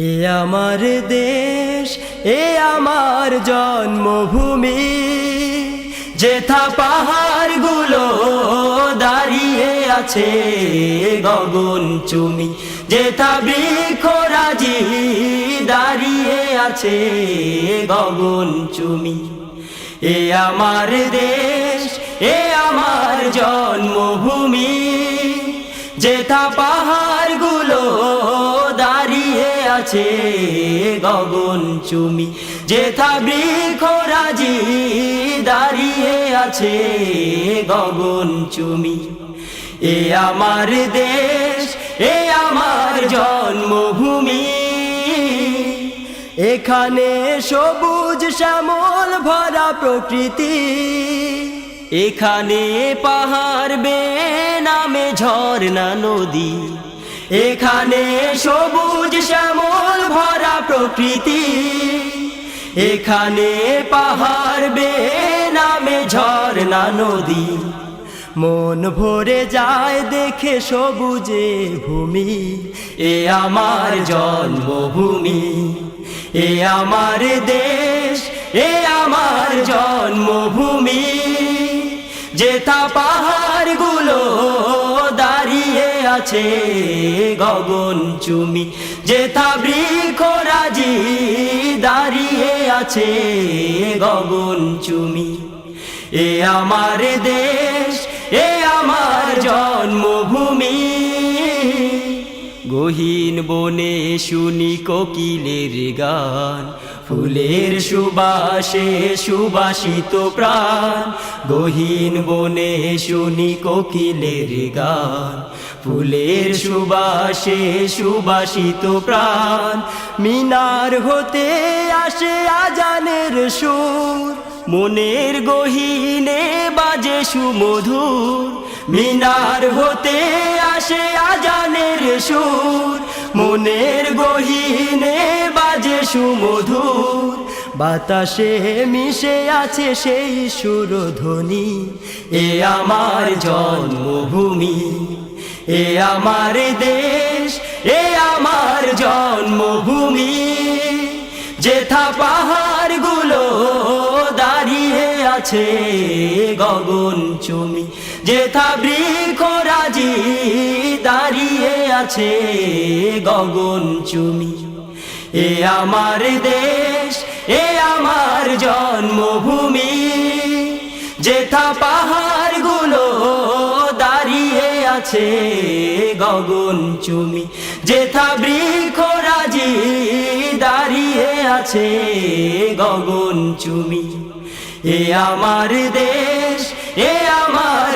এ আমার দেশ, এ আমার জন্মভূমি। যেথা পাহাড়গুলো দাঁড়িয়ে আছে গগন চুমি। যেথা বৃক্ষরাজি দাঁড়িয়ে আছে গগন চুমি। এ আমার দেশ, এ আমার জন্মভূমি। যেথা আছে গগন চুমি। যেথা বৃক্ষরাজি দাঁড়িয়ে আছে গগন চুমি। এ আমার দেশ, এ আমার জন্মভূমি। এখানে সবুজ শ্যামল ভরা প্রকৃতি। এখানে পাহাড় বে নামে ঝর্ণা নদী। এখানে সবুজ শ্যামল ভরা প্রকৃতি। এখানে পাহাড় বে নামে ঝর্ণা নদী। মন ভরে যায় দেখে সবুজে ভূমি। এ আমার জন্মভূমি। এ আমার দেশ। এ আমার জন্মভূমি। যেথা পাহাড়গুলো আছে গগন চুমি, যেথা বৃক্ষরাজি দাঁড়িয়ে আছে গগন চুমি। এ আমার দেশ, এ আমার জন্মভূমি। গহীন বনে শুনি কোকিলের গান। ফুলের সুবাসে সুবাসিত প্রাণ। গহীন বনে শুনি কোকিলের গান। ফুলের সুবাসে সুবাসিত প্রাণ। মিনার হতে আসে আজানের সুর। মনের গহীনে বাজে সুমধুর। মিনার হতে আসে আজানের সুর। মনের গহীনে বাজে সুমধুর। বাতাসে মিশে আছে সেই সুরধ্বনি। এ আমার জন্মভূমি। এ আমার দেশ। এ আমার জন্মভূমি। যেথা দাঁড়িয়ে আছে গগন চুমি। যেথা বৃক্ষরাজি দাঁড়িয়ে আছে গগন চুমি। এ আমার দেশ, এ আমার জন্মভূমি। যেথা পাহাড়গুলো দাঁড়িয়ে আছে গগন চুমি। যেথা বৃক্ষরাজি দাঁড়িয়ে আছে গগন চুমি। এ আমার দেশ এ আমার